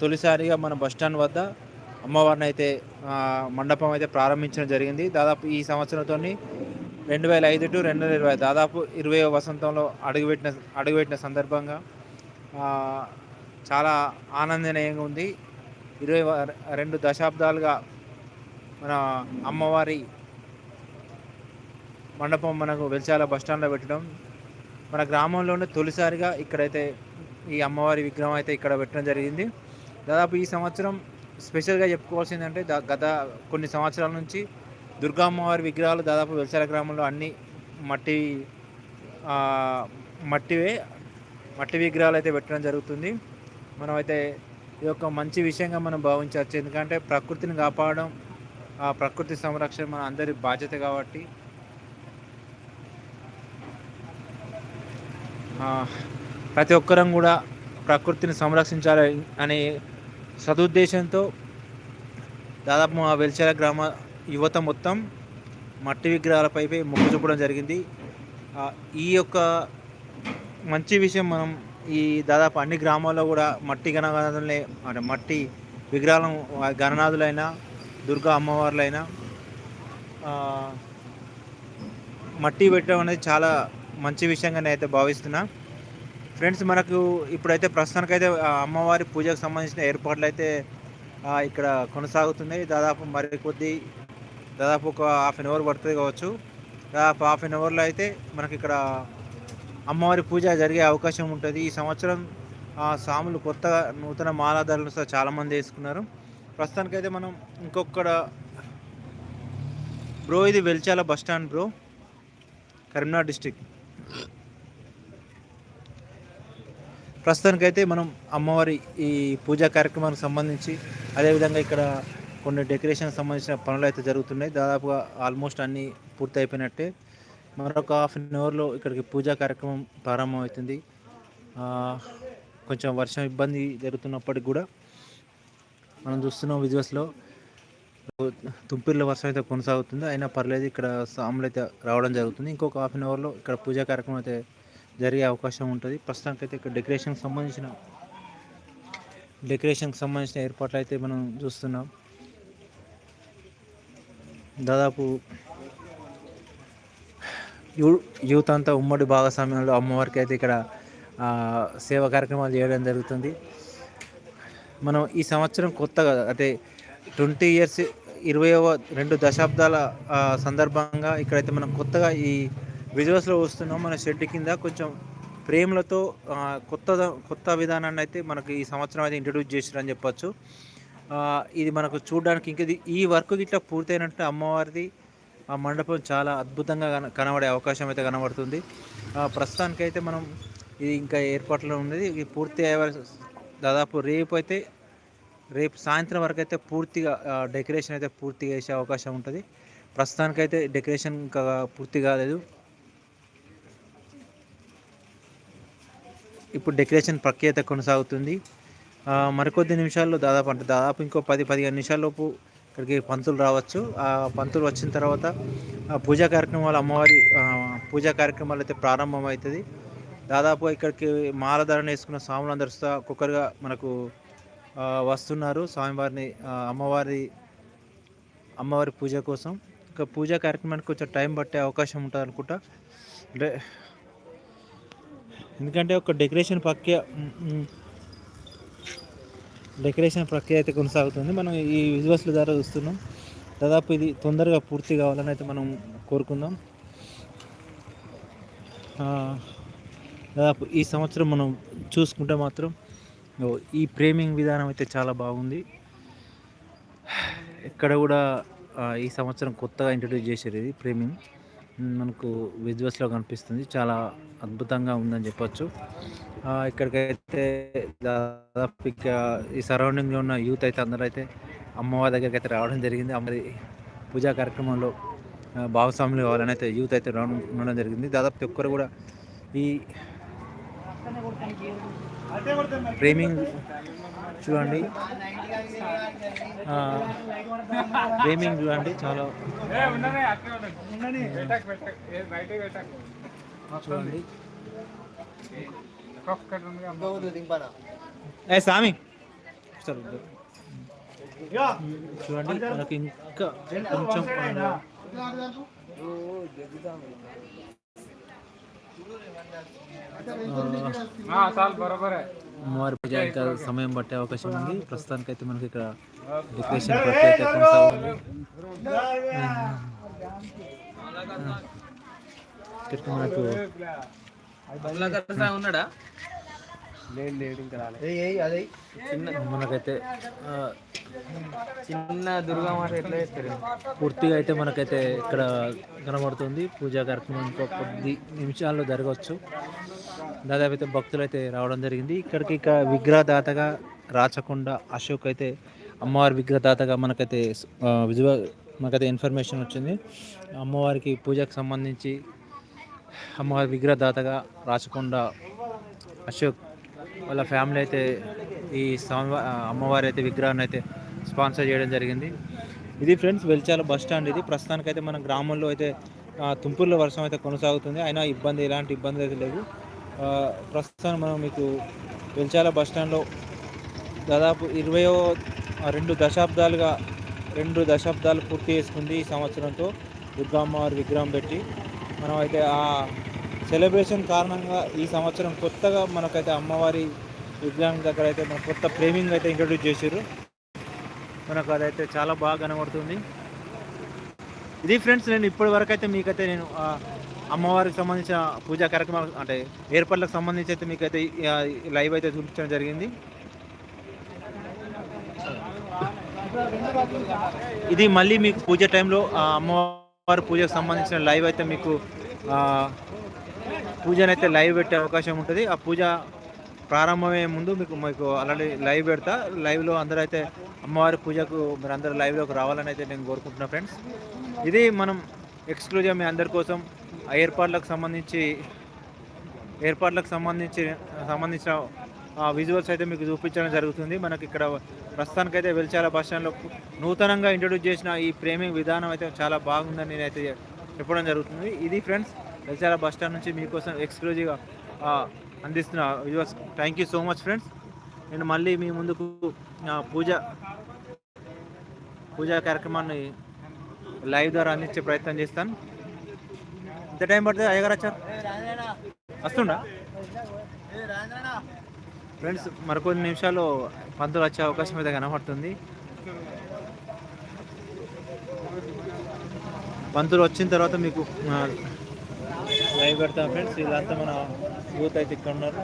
తొలిసారిగా మన బస్టాండ్ వద్ద అమ్మవారిని అయితే మండపం అయితే ప్రారంభించడం జరిగింది. దాదాపు ఈ సంవత్సరంతో రెండు వేల ఐదు టు రెండు వేల ఇరవై దాదాపు ఇరవై వసంతంలో అడుగుపెట్టిన అడుగుపెట్టిన సందర్భంగా చాలా ఆనందనీయంగా ఉంది. ఇరవై రెండు దశాబ్దాలుగా మన అమ్మవారి మండపం మనకు వెలిచాల బస్టాండ్లో పెట్టడం మన గ్రామంలోనే తొలిసారిగా ఇక్కడైతే ఈ అమ్మవారి విగ్రహం అయితే ఇక్కడ పెట్టడం జరిగింది. దాదాపు ఈ సంవత్సరం స్పెషల్గా చెప్పుకోవాల్సిందంటే దా- గత కొన్ని సంవత్సరాల నుంచి దుర్గా అమ్మవారి విగ్రహాలు దాదాపు వెలిసాల గ్రామంలో అన్ని మట్టి మట్టివే మట్టి విగ్రహాలు అయితే పెట్టడం జరుగుతుంది. మనం అయితే ఇది ఒక మంచి విషయంగా మనం భావించవచ్చు. ఎందుకంటే ప్రకృతిని కాపాడడం ఆ ప్రకృతి సంరక్షణ మన అందరి బాధ్యత కాబట్టి. ప్రతి ఒక్కరం కూడా ప్రకృతిని సంరక్షించాలి అనే సదుద్దేశంతో దాదాపు మా వెల్చేర గ్రామ యువత మొత్తం మట్టి విగ్రహాలపై మొగ్గు చూపడం జరిగింది. ఈ యొక్క మంచి విషయం మనం ఈ దాదాపు అన్ని గ్రామాల్లో కూడా మట్టి గణనాథులనే అంటే మట్టి విగ్రహాలను గణనాథులైనా దుర్గా అమ్మవార్లైనా మట్టి పెట్టడం అనేది చాలా మంచి విషయంగా నేనైతే భావిస్తున్నా. ఫ్రెండ్స్ మనకు ఇప్పుడైతే ప్రస్తుతానికైతే అయితే అమ్మవారి పూజకు సంబంధించిన ఏర్పాట్లు అయితే ఇక్కడ కొనసాగుతున్నాయి. దాదాపు మరి కొద్ది దాదాపు ఒక హాఫ్ అన్ అవర్ పడుతుంది కావచ్చు. దాదాపు హాఫ్ అన్ అవర్లో అయితే మనకి ఇక్కడ అమ్మవారి పూజ జరిగే అవకాశం ఉంటుంది. ఈ సంవత్సరం సాములు కొత్తగా నూతన మాలాధారులు సహా చాలామంది వేసుకున్నారు. ప్రస్తుతానికైతే మనం ఇంకొక్కడ బ్రో ఇది Velchala bus stand bro Karimnagar district ప్రస్తుతానికైతే మనం అమ్మవారి ఈ పూజా కార్యక్రమానికి సంబంధించి అదేవిధంగా ఇక్కడ కొన్ని డెకరేషన్ సంబంధించిన పనులు అయితే జరుగుతున్నాయి. దాదాపుగా ఆల్మోస్ట్ అన్నీ పూర్తి అయిపోయినట్టే మరొక హాఫ్ అన్ అవర్లో ఇక్కడికి పూజా కార్యక్రమం ప్రారంభమవుతుంది. కొంచెం వర్షం ఇబ్బంది జరుగుతున్నప్పటికి కూడా మనం చూస్తున్నాం విజువల్స్లో. తుంపిర్ల వర్షం అయితే కొనసాగుతుంది. అయినా పర్లేదు ఇక్కడ సాములు అయితే రావడం జరుగుతుంది. ఇంకొక హాఫ్ అన్ అవర్లో ఇక్కడ పూజా కార్యక్రమం అయితే జరిగే అవకాశం ఉంటుంది. ప్రస్తుతానికి అయితే ఇక్కడ డెకరేషన్కి సంబంధించిన డెకరేషన్కి సంబంధించిన ఏర్పాట్లు అయితే మనం చూస్తున్నాం. దాదాపు యూ యూత్ అంతా ఉమ్మడి భాగస్వామ్యంలో అమ్మవారికి అయితే ఇక్కడ సేవ సేవా కార్యక్రమాలు చేయడం జరుగుతుంది. మనం ఈ సంవత్సరం కొత్తగా అంటే ట్వంటీ ఇయర్స్ ఇరవైవ రెండు దశాబ్దాల సందర్భంగా ఇక్కడైతే మనం కొత్తగా ఈ విజువల్స్లో వస్తున్నాం. మన షెడ్ కింద కొంచెం ప్రేమలతో కొత్త కొత్త విధానాన్ని అయితే మనకి ఈ సంవత్సరం అయితే ఇంట్రడ్యూస్ చేశారని చెప్పచ్చు. ఇది మనకు చూడడానికి ఇంకా ఇది ఈ వర్క్ ఇట్లా పూర్తయినట్టు అమ్మవారిది ఆ మండపం చాలా అద్భుతంగా కన కనబడే అవకాశం అయితే కనబడుతుంది. ప్రస్తుతానికి ప్రస్తుతానికైతే మనం ఇది ఇంకా ఏర్పాట్లో ఉన్నది. ఇది పూర్తి అయ్యే దాదాపు రేపు అయితే రేపు సాయంత్రం వరకు అయితే పూర్తిగా డెకరేషన్ అయితే పూర్తిగా వేసే అవకాశం ఉంటుంది. ప్రస్తుతానికైతే డెకరేషన్ ఇంకా పూర్తి కాలేదు. ఇప్పుడు డెకరేషన్ ప్రక్రియ కొనసాగుతుంది. మరికొద్ది నిమిషాల్లో దాదాపు అంటే దాదాపు ఇంకో పది పదిహేను నిమిషాల్లోపు ఇక్కడికి పంతులు రావచ్చు. ఆ పంతులు వచ్చిన తర్వాత ఆ పూజా కార్యక్రమాలు అమ్మవారి పూజా కార్యక్రమాలు అయితే ప్రారంభమవుతుంది. దాదాపు ఇక్కడికి మాలధారణ వేసుకున్న స్వాములు అందరూ ఒక్కొక్కరుగా మనకు వస్తున్నారు. స్వామివారిని అమ్మవారి అమ్మవారి పూజ కోసం. ఇంకా పూజా కార్యక్రమానికి కొంచెం టైం పట్టే అవకాశం ఉంటుంది అనుకుంటా అంటే ఎందుకంటే ఒక డెకరేషన్ ప్రక్రియ డెకరేషన్ ప్రక్రియ అయితే కొనసాగుతుంది. మనం ఈ విజువల్స్ల ద్వారా చూస్తున్నాం. దాదాపు ఇది తొందరగా పూర్తి కావాలని అయితే మనం కోరుకుందాం. దాదాపు ఈ సంవత్సరం మనం చూసుకుంటే మాత్రం ఈ ప్రేమింగ్ విధానం అయితే చాలా బాగుంది. ఎక్కడ కూడా ఈ సంవత్సరం కొత్తగా ఇంట్రడ్యూస్ చేశారు ఇది ప్రేమింగ్ మనకు విజువల్స్లో కనిపిస్తుంది. చాలా అద్భుతంగా ఉందని చెప్పొచ్చు. ఇక్కడికైతే దాదాపు ఈ సరౌండింగ్లో ఉన్న యూత్ అయితే అందరూ అయితే అమ్మవారి దగ్గరికి అయితే రావడం జరిగింది. అమ్మది పూజా కార్యక్రమంలో భాగస్వాములు కావాలని అయితే యూత్ అయితే రావడం ఉండడం జరిగింది. దాదాపు ఒక్కరు కూడా ఈ ప్రేమింగ్ చూడండి. ప్రేమింగ్ చూడండి చాలా. చూడండి. ఏ స్వామి చూడండి మనకి ఇంకా కొంచెం అమ్మవారి పూజ ఇంకా సమయం పట్టే అవకాశం ఉంది. ప్రస్తుతానికి అయితే మనకి ఇక్కడ డెకరేషన్ ప్రత్యేక కొనసాగుతుంది. మనకు ఉన్నాడా? మనకైతే ఆ, చిన్న దుర్గా మాట ఎట్లా చేస్తారు? పూర్తిగా అయితే మనకైతే ఇక్కడ కనబడుతుంది. పూజా కార్యక్రమం ఇంకో కొద్ది నిమిషాల్లో జరగవచ్చు. దాదాపు అయితే భక్తులు అయితే రావడం జరిగింది. ఇక్కడికి ఇక విగ్రహదాతగా రాచకొండ అశోక్ అయితే అమ్మవారి విగ్రహదాతగా మనకైతే విజువల్ మనకైతే ఇన్ఫర్మేషన్ వచ్చింది. అమ్మవారికి పూజకు సంబంధించి అమ్మవారి విగ్రహదాతగా రాచకొండ అశోక్ వాళ్ళ ఫ్యామిలీ అయితే ఈ స్వామి అమ్మవారి అయితే విగ్రహాన్ని అయితే స్పాన్సర్ చేయడం జరిగింది. ఇది ఫ్రెండ్స్ వెల్చాల బస్ స్టాండ్ ఇది. ప్రస్తుతానికైతే మన గ్రామంలో అయితే ఆ, వర్షం అయితే కొనసాగుతుంది. అయినా ఇబ్బంది ఎలాంటి ఇబ్బంది అయితే లేవు ప్రస్తుతం మనం మీకు వెల్చాల బస్ స్టాండ్లో దాదాపు ఇరవయో రెండు దశాబ్దాలుగా రెండు దశాబ్దాలు పూర్తి చేసుకుంది ఈ సంవత్సరంతో దుర్గామ్మవారి విగ్రహం పెట్టి. మనం అయితే ఆ సెలబ్రేషన్ కారణంగా ఈ సంవత్సరం కొత్తగా మనకైతే అమ్మవారి విగ్రహం దగ్గర అయితే మన కొత్త ఫ్రేమింగ్ అయితే ఇంట్రడ్యూస్ చేశారు మనకు అదైతే చాలా బాగా కనబడుతుంది. ఇది ఫ్రెండ్స్ నేను ఇప్పటి వరకు అయితే మీకైతే నేను అమ్మవారికి సంబంధించిన పూజా కార్యక్రమాలు అంటే ఏర్పాట్లకు సంబంధించి అయితే మీకైతే లైవ్ అయితే చూపించడం జరిగింది. ఇది మళ్ళీ మీకు పూజ టైంలో అమ్మవారి పూజకు సంబంధించిన లైవ్ అయితే మీకు పూజను పూజనైతే లైవ్ పెట్టే అవకాశం ఉంటుంది. ఆ పూజ ప్రారంభమయ్యే ముందు మీకు మీకు ఆల్రెడీ లైవ్ పెడతా. లైవ్లో అందరూ అయితే అమ్మవారి పూజకు మీరు అందరూ లైవ్లోకి రావాలని అయితే నేను కోరుకుంటున్నా ఫ్రెండ్స్. ఇది మనం ఎక్స్క్లూజివ్ మీ అందరి కోసం ఆ ఏర్పాట్లకు సంబంధించి ఏర్పాట్లకు సంబంధించి సంబంధించిన విజువల్స్ అయితే మీకు చూపించడం జరుగుతుంది. మనకి ఇక్కడ ప్రస్తుతానికైతే వెలిచాల బస్ స్టాండ్లో నూతనంగా ఇంట్రొడ్యూస్ చేసిన ఈ ఫ్రేమింగ్ విధానం అయితే చాలా బాగుందని నేనైతే చెప్పడం జరుగుతుంది. ఇది ఫ్రెండ్స్ బస్ స్టాండ్ నుంచి మీకోసం ఎక్స్క్లూజివ్గా అందిస్తున్న visuals thank you so much friends. నేను మళ్ళీ మీ ముందుకు పూజ పూజా కార్యక్రమాన్ని లైవ్ ద్వారా అందించే ప్రయత్నం చేస్తాను. ఎంత టైం పడుతుంది అయ్యగారు వచ్చారు? వస్తుండా? ఫ్రెండ్స్ మరికొన్ని నిమిషాలు పంతులు వచ్చే అవకాశం అయితే కనబడుతుంది. పంతులు వచ్చిన తర్వాత మీకు లైవ్ పెడతాం ఫ్రెండ్స్. వీళ్ళంతా మన యూత్ అయితే ఇక్కడ ఉన్నారు.